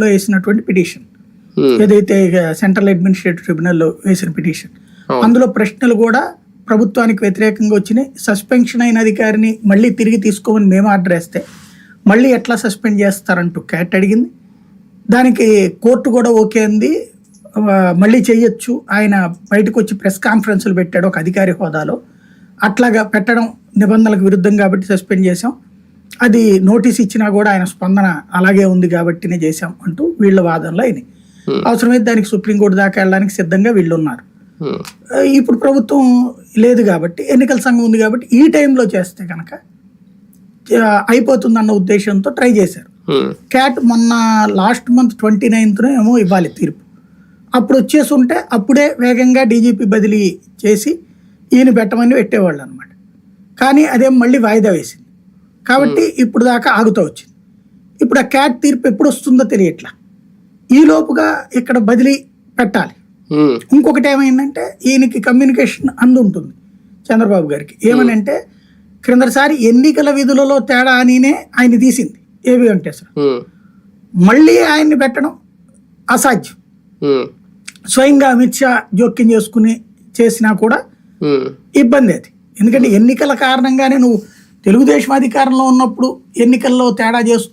లో వేసినటువంటి పిటిషన్. ఉమ్, ఏదైతే సెంట్రల్ అడ్మినిస్ట్రేటివ్ ట్రిబ్యునల్లో వేసిన పిటిషన్. అందులో ప్రశ్నలు కూడా ప్రభుత్వానికి వ్యతిరేకంగా వచ్చినాయి. సస్పెన్షన్ అయిన అధికారిని మళ్ళీ తిరిగి తీసుకోమని మేము ఆర్డర్ వేస్తే మళ్ళీ ఎట్లా సస్పెండ్ చేస్తారంటూ క్యాట్ అడిగింది. దానికి కోర్టు కూడా ఓకే అంది. మళ్ళీ చేయొచ్చు. ఆయన బయటకు వచ్చి ప్రెస్ కాన్ఫరెన్స్లు పెట్టాడు ఒక అధికారి హోదాలో. అట్లాగా పెట్టడం నిబంధనలకు విరుద్ధం కాబట్టి సస్పెండ్ చేశాం. అది నోటీస్ ఇచ్చినా కూడా ఆయన స్పందన అలాగే ఉంది కాబట్టినే చేశాం అంటూ వీళ్ళ వాదనలో అయినాయి. Hmm. అవసరమైతే దానికి సుప్రీంకోర్టు దాకా వెళ్ళడానికి సిద్ధంగా వీళ్ళు ఉన్నారు ఆ, ఇప్పుడు ప్రభుత్వం లేదు కాబట్టి ఎన్నికల సంఘం ఉంది కాబట్టి ఈ టైంలో చేస్తే కనుక అయిపోతుందన్న ఉద్దేశంతో ట్రై చేశారు. ఉమ్, క్యాట్ మొన్న లాస్ట్ మంత్ ట్వంటీ నైన్త్న ఏమో ఇవ్వాలి తీర్పు. అప్పుడు వచ్చేసి ఉంటే అప్పుడే వేగంగా డీజీపీ బదిలీ చేసి ఈయన పెట్టమని పెట్టేవాళ్ళు అనమాట కానీ అదేం మళ్ళీ వాయిదా వేసింది. కాబట్టి ఇప్పుడు దాకా ఆగుతూ వచ్చింది. ఇప్పుడు ఆ క్యాట్ తీర్పు ఎప్పుడు వస్తుందో తెలియట్లా. ఈ లోపుగా ఇక్కడ బదిలీ పెట్టాలి. ఇంకొకటి ఏమైందంటే ఈయనకి కమ్యూనికేషన్ అందు ఉంటుంది చంద్రబాబు గారికి. ఏమని అంటే క్రిందసారి ఎన్నికల విధులలో తేడా అనినే ఆయన తీసింది ఏవి వెంకటేశ్వర. మళ్ళీ ఆయన్ని పెట్టడం అసాధ్యం. స్వయంగా అమిత్ షా జోక్యం చేసుకుని చేసినా కూడా ఇబ్బంది అది. ఎందుకంటే ఎన్నికల కారణంగానే నువ్వు తెలుగుదేశం అధికారంలో ఉన్నప్పుడు ఎన్నికల్లో తేడా చేస్తూ